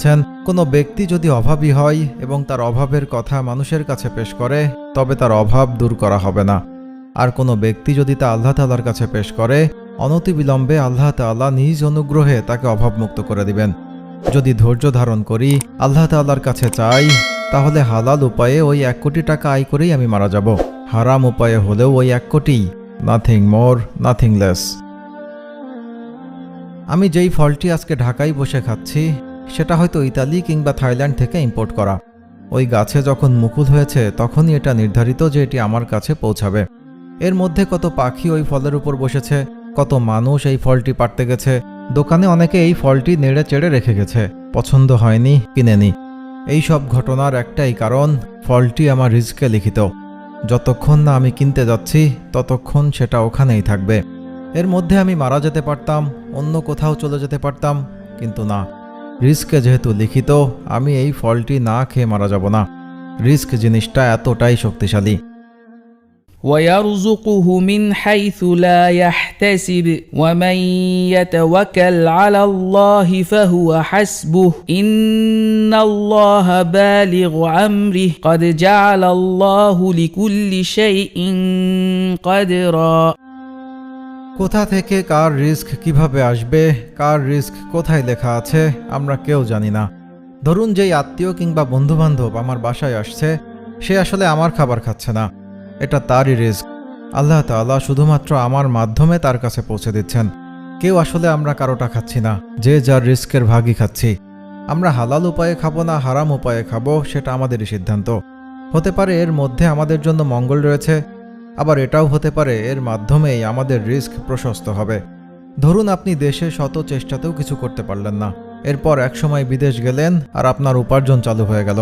বলেছেন কোনো ব্যক্তি যদি অভাবী হয় এবং তার অভাবের কথা মানুষের কাছে পেশ করে, তবে তার অভাব দূর করা হবে না। আর কোনো ব্যক্তি যদি তা আল্লাহ তাল্লার কাছে পেশ করে, অনতিবিলম্বে আল্লাহ তাল্লাহ নিজ অনুগ্রহে তাকে অভাবমুক্ত করে দিবেন। যদি ধৈর্য ধারণ করি, আল্লাহ তাল্লার কাছে চাই, তাহলে হালাল উপায়ে ওই এক কোটি টাকা আয় করেই আমি মারা যাব। হারাম উপায়ে হলেও ওই এক কোটি নাথিং মোর নাথিং লেস আমি যেই ফলটি আজকে ঢাকায় বসে খাচ্ছি সেটা হয়তো ইতালি কিংবা থাইল্যান্ড থেকে ইম্পোর্ট করা। ওই গাছে যখন মুকুল হয়েছে, তখনই এটা নির্ধারিত যে এটি আমার কাছে পৌঁছাবে। এর মধ্যে কত পাখি ওই ফলের উপর বসেছে, কত মানুষ এই ফলটি পাড়তে গেছে, দোকানে অনেকে এই ফলটি নেড়ে চেড়ে রেখে গেছে, পছন্দ হয়নি, কিনেনি। এই সব ঘটনার একটাই কারণ, ফলটি আমার রিজকে লিখিত। যতক্ষণ না আমি কিনতে যাচ্ছি, ততক্ষণ সেটা ওখানেই থাকবে। এর মধ্যে আমি মারা যেতে পারতাম, অন্য কোথাও চলে যেতে পারতাম, কিন্তু না। রিস্কে যেহেতু লিখিত আমি এই ফলটি না খেয়ে মারা যাব না রিস্ক জিনিসটা এতটাই শক্তিশালী ويرزقه من حيث لا يحتسب ومن يتوكل على الله فهو حسبه ان الله بالغ امره قد جعل الله لكل شيء قدرا কোথা থেকে কার রিস্ক কীভাবে আসবে, কার রিস্ক কোথায় লেখা আছে, আমরা কেউ জানি না। ধরুন যেই আত্মীয় কিংবা বন্ধুবান্ধব আমার বাসায় আসছে, সে আসলে আমার খাবার খাচ্ছে না। এটা তারই রিস্ক। আল্লাহ তাআলা শুধুমাত্র আমার মাধ্যমে তার কাছে পৌঁছে দিচ্ছেন। কেউ আসলে আমরা কারোটা খাচ্ছি না, যে যার রিস্কের ভাগই খাচ্ছি। আমরা হালাল উপায়ে খাব না হারাম উপায়ে খাব, সেটা আমাদেরই সিদ্ধান্ত। হতে পারে এর মধ্যে আমাদের জন্য মঙ্গল রয়েছে আবার এটাও হতে পারে এর মাধ্যমেই আমাদের রিস্ক প্রশস্ত হবে। ধরুন আপনি দেশে শত চেষ্টাতেও কিছু করতে পারলেন না। এরপর একসময় বিদেশ গেলেন আর আপনার উপার্জন চালু হয়ে গেল।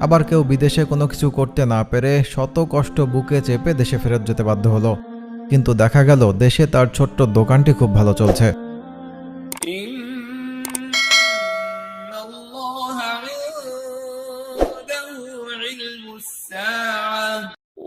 আবার কেউ বিদেশে কোনো কিছু করতে না পেরে শত কষ্ট বুকে চেপে দেশে ফেরত যেতে বাধ্য হলো। কিন্তু দেখা গেল দেশে তার ছোট্ট দোকানটি খুব ভালো চলছে।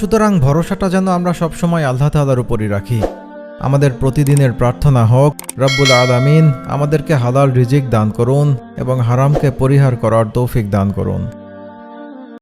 সুতরাং ভরসাটা যেন আমরা সবসময় আল্লাহ তালার উপরই রাখি। আমাদের প্রতিদিনের প্রার্থনা হোক, রব্বুল আলামিন আমাদেরকে হালাল রিজিক দান করুন এবং হারামকে পরিহার করার তৌফিক দান করুন।